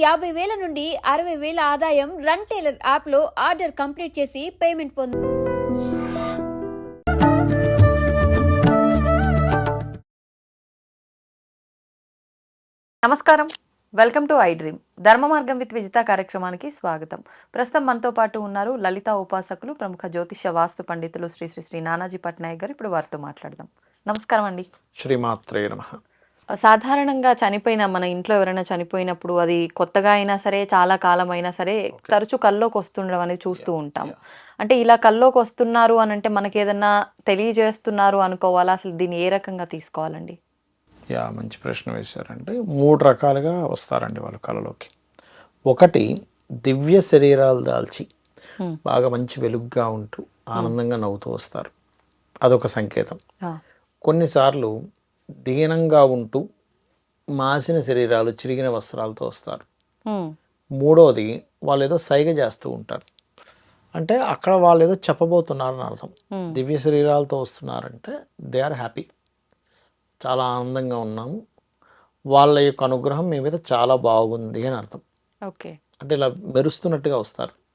యాభై వేల నుండి అరవై వేల ఆదాయం రన్ టైలర్ యాప్లో ఆర్డర్ కంప్లీట్ చేసి పేమెంట్ పొందు నమస్కారం. Welcome to I dream. ధర్మ మార్గం విత్ విజిత కార్యక్రమానికి స్వాగతం. ప్రస్తుతం మనతో పాటు ఉన్నారు లలిత ఉపాసకులు ప్రముఖ జ్యోతిష వాస్తు పండితులు శ్రీ శ్రీ శ్రీ నానాజీ పట్నాయక్ గారు. ఇప్పుడు వారితో మాట్లాడదాం. నమస్కారం అండి. శ్రీమాత్రే నమ. సాధారణంగా చనిపోయిన మన ఇంట్లో ఎవరైనా చనిపోయినప్పుడు అది కొత్తగా అయినా సరే చాలా కాలం అయినా సరే తరచూ కల్లోకి వస్తుండడం అనేది చూస్తూ ఉంటాం అంటే ఇలా కల్లోకి వస్తున్నారు అని అంటే మనకి ఏదన్నా తెలియజేస్తున్నారు అనుకోవాలా? అసలు దీన్ని ఏ రకంగా తీసుకోవాలండి? యా మంచి ప్రశ్న వేశారంటే మూడు రకాలుగా వస్తారండి వాళ్ళు కళలోకి ఒకటి దివ్య శరీరాలు దాల్చి. బాగా మంచి వెలుగ్గా ఉంటూ ఆనందంగా నవ్వుతూ వస్తారు. అదొక సంకేతం. కొన్నిసార్లు దీనంగా ఉంటూ మాసిన శరీరాలు చిరిగిన వస్త్రాలతో వస్తారు. మూడోది వాళ్ళు ఏదో సైగ చేస్తూ ఉంటారు. అంటే అక్కడ వాళ్ళు ఏదో చెప్పబోతున్నారని అర్థం. దివ్య శరీరాలతో వస్తున్నారంటే దే ఆర్ హ్యాపీ. చాలా ఆనందంగా ఉన్నాము. వాళ్ళ యొక్క అనుగ్రహం మీ మీద చాలా బాగుంది అని అర్థం. ఓకే. అంటే ఇలా మెరుస్తున్నట్టుగా వస్తారు.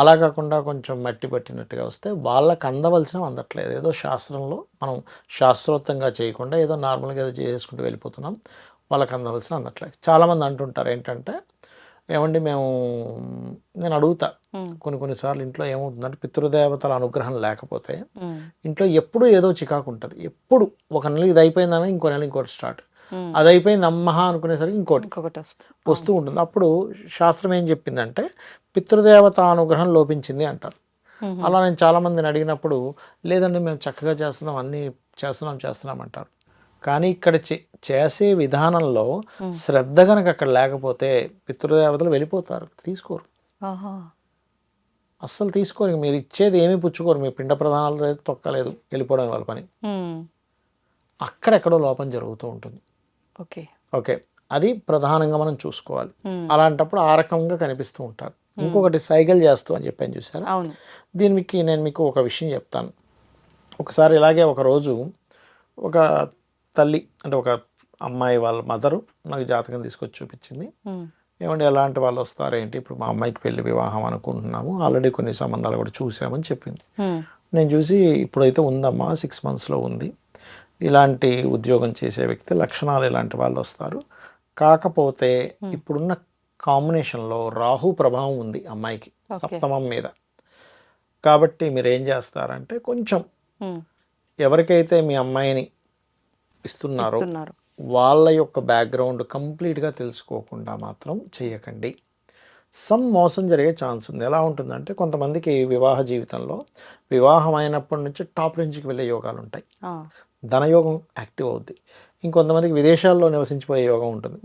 అలా కాకుండా కొంచెం మట్టి పట్టినట్టుగా వస్తే వాళ్ళకి అందవలసిన అందట్లేదు. ఏదో శాస్త్రంలో మనం శాస్త్రోక్తంగా చేయకుండా ఏదో నార్మల్గా ఏదో చేసుకుంటూ వెళ్ళిపోతున్నాం వాళ్ళకి అందవలసిన అందట్లేదు. చాలామంది అంటుంటారు ఏంటంటే ఏమండి మేము నేను అడుగుతా. కొన్ని కొన్నిసార్లు ఇంట్లో ఏమవుతుందంటే పితృదేవతల అనుగ్రహం లేకపోతే ఇంట్లో ఎప్పుడు ఏదో చికాకు ఉంటుంది. ఎప్పుడు ఒక నెల ఇది అయిపోయిందని ఇంకో నెల ఇంకోటి స్టార్ట్. అది అయిపోయింది అమ్మహ అనుకునేసరికి ఇంకోటి ఇంకొకటి వస్తూ ఉంటుంది. అప్పుడు శాస్త్రం ఏం చెప్పిందంటే పితృదేవత అనుగ్రహం లోపించింది అంటారు. ఉహు, అలా నేను చాలా మందిని అడిగినప్పుడు లేదండి మేము చక్కగా చేస్తున్నాం అన్నీ చేస్తున్నాం చేస్తున్నాం అంటారు. కానీ ఇక్కడ చే- చేసే విధానంలో Hmm. శ్రద్ధ కనుక అక్కడ లేకపోతే పితృదేవతలు వెళ్ళిపోతారు తీసుకోరు. అస్సలు తీసుకోరు. మీరు ఇచ్చేది ఏమీ పుచ్చుకోరు. మీ పిండ ప్రధానాలు తొక్కలేదు వెళ్ళిపోవడం వాళ్ళ పని. అక్కడెక్కడో లోపం జరుగుతూ ఉంటుంది. ఓకే. ఓకే. అది ప్రధానంగా మనం చూసుకోవాలి. అలాంటప్పుడు ఆ రకంగా కనిపిస్తూ ఉంటారు. ఇంకొకటి సైకిల్ చేస్తూ అని చెప్పాను చూసారా? అవును. దీని మీకు నేను మీకు ఒక విషయం చెప్తాను. ఒకసారి ఇలాగే ఒక రోజు ఒక తల్లి అంటే ఒక అమ్మాయి వాళ్ళ మదరు నాకు జాతకం తీసుకొచ్చి చూపించింది. ఏమంటే ఎలాంటి వాళ్ళు వస్తారేంటి ఇప్పుడు మా అమ్మాయికి పెళ్ళి వివాహం అనుకుంటున్నాము. ఆల్రెడీ కొన్ని సంబంధాలు కూడా చూసామని చెప్పింది. నేను చూసి ఇప్పుడైతే ఉందమ్మా సిక్స్ మంత్స్లో ఉంది. ఇలాంటి ఉద్యోగం చేసే వ్యక్తి లక్షణాలు ఇలాంటి వాళ్ళు వస్తారు. కాకపోతే ఇప్పుడున్న కాంబినేషన్లో రాహు ప్రభావం ఉంది అమ్మాయికి. సప్తమం మీద. కాబట్టి మీరు ఏం చేస్తారంటే కొంచెం ఉమ్, ఎవరికైతే మీ అమ్మాయిని ఇస్తున్నారో వాళ్ళ యొక్క బ్యాక్గ్రౌండ్ కంప్లీట్గా తెలుసుకోకుండా మాత్రం చేయకండి. సమ్ మోసం జరిగే ఛాన్స్ ఉంది. ఎలా ఉంటుందంటే కొంతమందికి వివాహ జీవితంలో వివాహం అయినప్పటి నుంచి టాప్ రేంజ్కి వెళ్ళే యోగాలు ఉంటాయి. ధనయోగం యాక్టివ్ అవుద్ది. ఇంకొంతమందికి విదేశాల్లో నివసించిపోయే యోగం ఉంటుంది.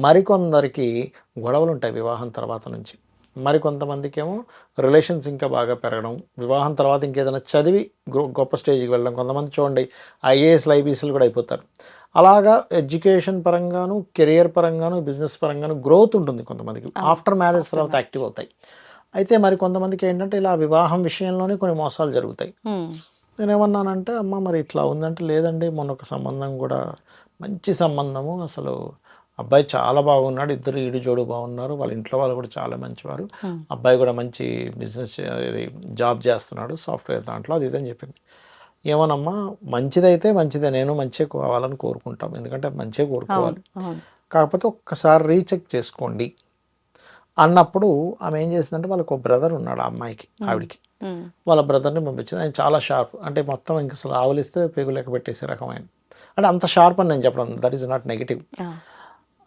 మరికొందరికి గొడవలు ఉంటాయి వివాహం తర్వాత నుంచి. మరికొంతమందికి ఏమో రిలేషన్స్ ఇంకా బాగా పెరగడం. వివాహం తర్వాత ఇంకేదైనా చదివి గొప్ప స్టేజ్కి వెళ్ళడం. కొంతమంది చూడండి ఐఏఎస్లు ఐపీఎస్లు కూడా అయిపోతారు. అలాగా ఎడ్యుకేషన్ పరంగాను కెరియర్ పరంగాను బిజినెస్ పరంగాను గ్రోత్ ఉంటుంది కొంతమందికి. ఆఫ్టర్ మ్యారేజ్ తర్వాత యాక్టివ్ అవుతాయి. అయితే మరి కొంతమందికి ఏంటంటే ఇలా వివాహం విషయంలోనే కొన్ని మోసాలు జరుగుతాయి. నేనేమన్నానంటే అమ్మ మరి ఇట్లా ఉందంటే లేదండి మొన్న ఒక సంబంధం కూడా మంచి సంబంధము. అసలు అబ్బాయి చాలా బాగున్నాడు ఇద్దరు ఈడు జోడు బాగున్నారు వాళ్ళ ఇంట్లో వాళ్ళు కూడా చాలా మంచివారు. అబ్బాయి కూడా మంచి బిజినెస్ జాబ్ చేస్తున్నాడు సాఫ్ట్వేర్ దాంట్లో అది ఇదని చెప్పింది. ఏమోనమ్మా మంచిదైతే మంచిదే నేను మంచిగా కావాలని కోరుకుంటాం. ఎందుకంటే మంచిగా కోరుకోవాలి. కాకపోతే ఒక్కసారి రీచెక్ చేసుకోండి. అన్నప్పుడు ఆమె ఏం చేసిందంటే వాళ్ళకి ఒక బ్రదర్ ఉన్నాడు ఆ అమ్మాయికి ఆవిడికి. వాళ్ళ బ్రదర్ని పంపించింది. ఆయన చాలా షార్ప్. అంటే మొత్తం ఇంక అసలు ఆవలిస్తే పేగు లెక్క పెట్టేసే రకమైన అంటే అంత షార్ప్ అని నేను చెప్పడం దట్ ఈస్ నాట్ నెగిటివ్.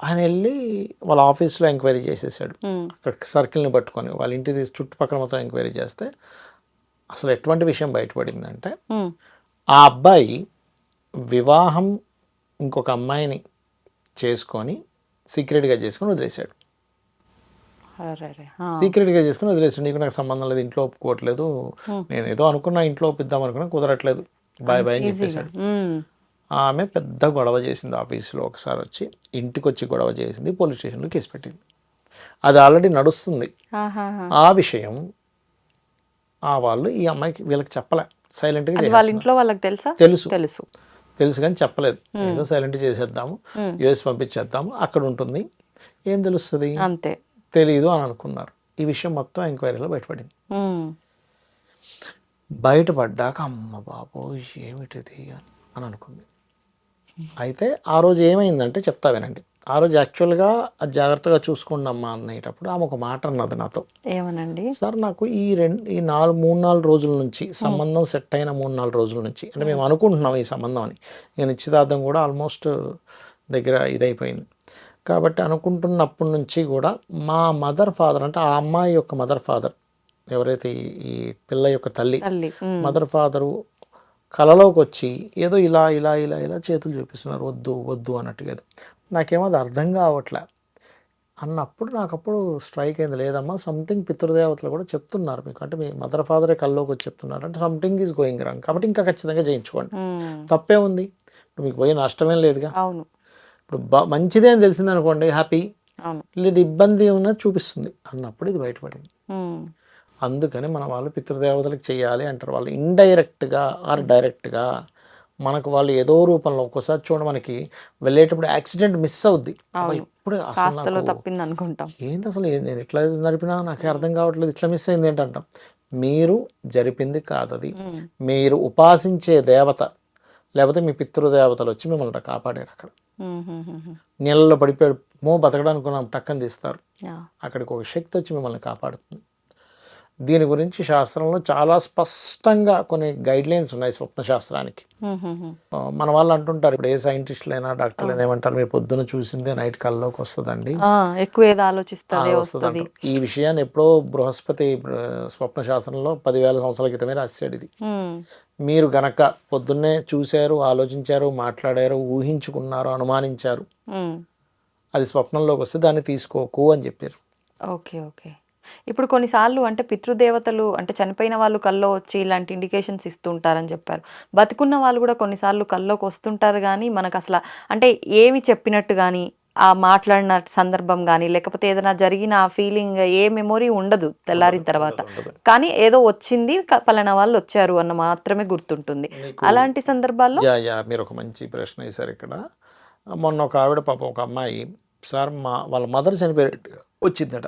ఆయన వెళ్ళి వాళ్ళ ఆఫీస్లో ఎంక్వైరీ చేసేసాడు. అక్కడ సర్కిల్ని పట్టుకొని వాళ్ళ ఇంటి చుట్టుపక్కల మొత్తం ఎంక్వైరీ చేస్తే అసలు ఎటువంటి విషయం బయటపడిందంటే ఆ అబ్బాయి వివాహం ఇంకొక అమ్మాయిని చేసుకొని సీక్రెట్గా చేసుకొని వదిలేశాడు. అరెరే, ఆ, సీక్రెట్గా చేసుకుని వదిలేసి నీకు నాకు సంబంధం లేదు ఇంట్లో ఒప్పుకోవట్లేదు. నేను ఏదో అనుకున్నా ఇంట్లో ఒప్పిద్దాం అనుకున్నా కుదరట్లేదు. బాయ్ బాయ్ అని చెప్పేశాడు. ఆమె పెద్ద గొడవ చేసింది ఆఫీస్లో ఒకసారి వచ్చి. ఇంటికి వచ్చి గొడవ చేసింది పోలీస్ స్టేషన్లో కేసు పెట్టింది. అది ఆల్రెడీ నడుస్తుంది. ఆ విషయం ఆ వాళ్ళు ఈ అమ్మాయికి వీళ్ళకి చెప్పలే. సైలెంట్గా వాళ్ళ ఇంట్లో వాళ్ళకి తెలుసా? తెలుసు. తెలుసు. తెలుసు కానీ చెప్పలేదు. ఏదో సైలెంట్ చేసేద్దాము. యుఎస్ పంపించేద్దాము. అక్కడ ఉంటుంది. ఏం తెలుస్తుంది? అంతే. తెలియదు అని అనుకున్నారు. ఈ విషయం మొత్తం ఎంక్వైరీలో బయటపడింది. బయటపడ్డాక అమ్మ బాబోయ్ ఏమిటిది అని అనుకుంది. అయితే ఆ రోజు ఏమైందంటే చెప్తా వినండి. ఆ రోజు యాక్చువల్గా అది జాగ్రత్తగా చూసుకోండి అమ్మా అనేటప్పుడు ఆమె ఒక మాట అన్నది నాతో. ఏమనండి? సార్ నాకు ఈ రెండు ఈ నాలుగు మూడు నాలుగు రోజుల నుంచి సంబంధం సెట్ అయిన మూడు నాలుగు రోజుల నుంచి అంటే మేము అనుకుంటున్నాం ఈ సంబంధం అని. ఇక నిశ్చితార్థం కూడా ఆల్మోస్ట్ దగ్గర ఇదైపోయింది. కాబట్టి అనుకుంటున్నప్పటి నుంచి కూడా మా మదర్ ఫాదర్ అంటే ఆ అమ్మాయి యొక్క మదర్ ఫాదర్ ఎవరైతే ఈ- పిల్ల యొక్క తల్లి మదర్ ఫాదరు కలలోకి వచ్చి ఏదో ఇలా ఇలా ఇలా ఇలా చేతులు చూపిస్తున్నారు వద్దు వద్దు అన్నట్టుగా. నాకేమో అది అర్థం కావట్లే. అన్నప్పుడు నాకు అప్పుడు స్ట్రైక్ అయింది. లేదమ్మా సంథింగ్ పితృదేవతలు కూడా చెప్తున్నారు మీకు. అంటే మీ మదర్ ఫాదరే కల్లోకి వచ్చి చెప్తున్నారు. అంటే సంథింగ్ ఈజ్ గోయింగ్ రాంగ్ కాబట్టి ఇంకా ఖచ్చితంగా చేయించుకోండి. తప్పే ఉంది. మీకు పోయి నష్టమేం లేదుగా. అవును. ఇప్పుడు బా మంచిదే అని తెలిసింది అనుకోండి హ్యాపీ లేదు ఇబ్బంది ఉన్నది చూపిస్తుంది. అన్నప్పుడు ఇది బయటపడింది. అందుకని మన వాళ్ళు పితృదేవతలకు చేయాలి అంటారు. వాళ్ళు ఇండైరెక్ట్గా ఆర్ డైరెక్ట్గా మనకు వాళ్ళు ఏదో రూపంలో ఒక్కోసారి చూడ మనకి వెళ్ళేటప్పుడు యాక్సిడెంట్ మిస్ అవుద్ది. ఇప్పుడే అసలు తప్పింది అనుకుంటాం ఏంది అసలు నేను ఇట్లా నడిపినా నాకే అర్థం కావట్లేదు ఇట్లా మిస్ అయింది ఏంటంటాం. మీరు జరిపింది కాదది. మీరు ఉపాసించే దేవత లేకపోతే మీ పితృదేవతలు వచ్చి మిమ్మల్ని కాపాడారు అక్కడ. నీళ్ళలో పడిపోయాడు మో బతకడానికి టక్కని తీస్తారు. అక్కడికి ఒక శక్తి వచ్చి మిమ్మల్ని కాపాడుతుంది. దీని గురించి శాస్త్రంలో చాలా స్పష్టంగా కొన్ని గైడ్ లైన్స్ ఉన్నాయి స్వప్న శాస్త్రానికి మన వాళ్ళు అంటుంటారు ఇప్పుడు ఏ సైంటిస్టులైనా డాక్టర్లైనా ఏమంటారు మీరు పొద్దున చూసిందే నైట్ కల్లోకి వస్తుందండి. ఎక్కువ ఏది ఆ, ఆలోచిస్తుంది వస్తుంది. వస్తుంది అంటారు. ఈ విషయాన్ని ఎప్పుడో బృహస్పతి స్వప్న శాస్త్రంలో పదివేల సంవత్సరాల క్రితమే రాశాడు ఇది. మీరు గనక పొద్దున్నే చూశారు ఆలోచించారు మాట్లాడారు ఊహించుకున్నారు అనుమానించారు. అది స్వప్నంలోకి వస్తే దాన్ని తీసుకోకు అని చెప్పారు. Okay okay. ఇప్పుడు కొన్నిసార్లు అంటే పితృదేవతలు అంటే చనిపోయిన వాళ్ళు కల్లో వచ్చి ఇలాంటి ఇండికేషన్స్ ఇస్తూ ఉంటారని చెప్పారు. బతుకున్న వాళ్ళు కూడా కొన్నిసార్లు కల్లోకి వస్తుంటారు కానీ మనకు అసలు అంటే ఏమి చెప్పినట్టు కానీ ఆ మాట్లాడిన సందర్భం కానీ లేకపోతే ఏదైనా జరిగిన ఆ ఫీలింగ్ ఏ మెమొరీ ఉండదు తెల్లారిన తర్వాత. కానీ ఏదో వచ్చింది పలానా వాళ్ళు వచ్చారు అన్న మాత్రమే గుర్తుంటుంది. అలాంటి సందర్భాల్లో మీరు ఒక మంచి ప్రశ్న వేశారు ఇక్కడ. మొన్న ఒక ఆవిడ పాపం ఒక అమ్మాయి సార్ మా వాళ్ళ మదర్ చనిపోయి వచ్చిందట.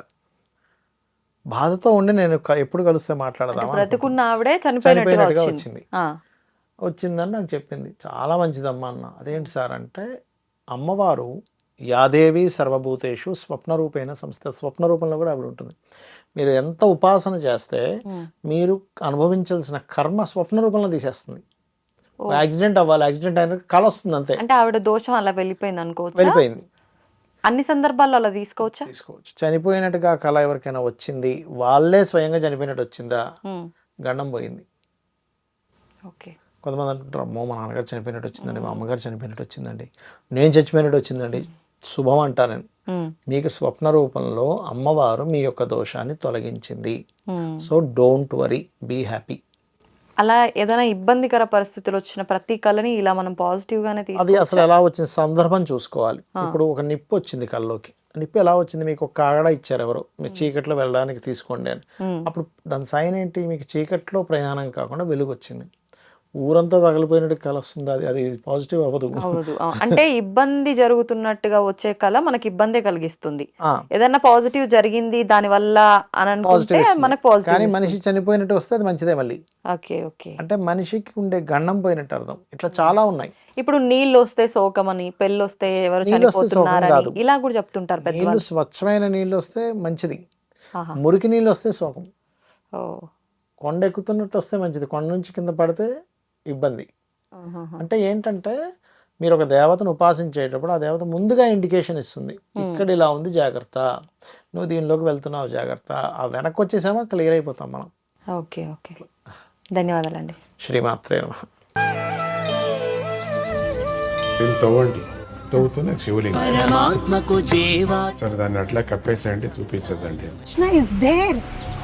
బాధతో ఉండి నేను ఎప్పుడు కలిస్తే అంటే మాట్లాడదామా బ్రతుకున్న ఆవిడే చనిపోయినట్టుగా వచ్చింది. వచ్చిందని నాకు చెప్పింది. చాలా మంచిదమ్మా అన్న. అదేంటి సార్ అంటే అమ్మవారు యాదేవి సర్వభూతేషు స్వప్న రూపేణ సంస్థ స్వప్న రూపంలో కూడా ఆవిడ ఉంటుంది. మీరు ఎంత ఉపాసన చేస్తే. మీరు అనుభవించాల్సిన కర్మ స్వప్న రూపంలో తీసేస్తుంది. యాక్సిడెంట్ అవ్వాలి యాక్సిడెంట్ అయిన కళ వస్తుంది అంతే. అంటే ఆవిడ దోషం అలా వెళ్ళిపోయింది అనుకోవచ్చా వెళ్ళిపోయింది. అన్ని సందర్భాల్లో అలా తీసుకోవచ్చా? తీసుకోవచ్చు. చనిపోయినట్టుగా కళ ఎవరికైనా వచ్చింది వాళ్ళే స్వయంగా చనిపోయినట్టు వచ్చిందా? గండం పోయింది. ఓకే. కొంతమంది అంటుంటారు అమ్మో మా నాన్నగారు చనిపోయినట్టు వచ్చిందండి మా అమ్మగారు చనిపోయినట్టు వచ్చిందండి నేను చచ్చిపోయినట్టు వచ్చిందండి శుభం అంటా నేను. మీకు స్వప్న రూపంలో అమ్మవారు మీ యొక్క దోషాన్ని తొలగించింది. So don't worry be happy. అలా ఏదైనా ఇబ్బందికర పరిస్థితులు వచ్చిన ప్రతి కళని ఇలా మనం పాజిటివ్ గానే అది అసలు ఎలా వచ్చింది? సందర్భం చూసుకోవాలి. ఇప్పుడు ఒక నిప్పు వచ్చింది కల్లోకి నిప్పు ఎలా వచ్చింది? మీకు ఒక కాగడ ఇచ్చారు ఎవరు. మీరు చీకట్లో వెళ్ళడానికి తీసుకోండి అని. అప్పుడు దాని సైన్ ఏంటి? మీకు చీకట్లో ప్రయాణం కాకుండా వెలుగు వచ్చింది ఊరంతా తగిలిపోయినట్టు కల వస్తుంది. అది అది పాజిటివ్ అవ్వదు. అంటే ఇబ్బంది జరుగుతున్నట్టుగా వచ్చే కళ మనకి ఇబ్బందే కలిగిస్తుంది. ఏదైనా పాజిటివ్ జరిగింది దాని వల్ల పాజిటివ్ కానీ మనిషి చనిపోయినట్టు వస్తే అది మంచిదే మళ్ళీ. Okay okay. అంటే మనిషికి ఉండే గండం పోయినట్టు అర్థం. ఇట్లా చాలా ఉన్నాయి. ఇప్పుడు నీళ్ళు వస్తే శోకమని పెళ్ళి వస్తే ఎవరు నీళ్ళు చనిపోతున్నారని. ఇలా కూడా చెప్తుంటారు పెద్దవాళ్ళు. స్వచ్ఛమైన నీళ్ళు వస్తే మంచిది. మురికి నీళ్ళు వస్తే ఓ. కొండ ఎక్కుతున్నట్టు వస్తే మంచిది. కొండ నుంచి కింద పడితే ఇబ్బంది. అంటే ఏంటంటే మీరు ఒక దేవతను ఉపాసించేటప్పుడు ఆ దేవత ముందుగా ఇండికేషన్ ఇస్తుంది. ఇక్కడ ఇలా ఉంది జాగ్రత్త. నువ్వు దీనిలోకి వెళ్తున్నావు జాగ్రత్త. ఆ వెనక్కి వచ్చేసామో క్లియర్ అయిపోతాం మనం. Okay okay. ధన్యవాదాలండి. శ్రీమాత్రే నమః. తవ్వండి. తవ్వుతూనే శివలింగం. సరే దాన్ని అట్లా కప్పేసేయండి చూపించదండి కృష్ణ ఇస్ దేర్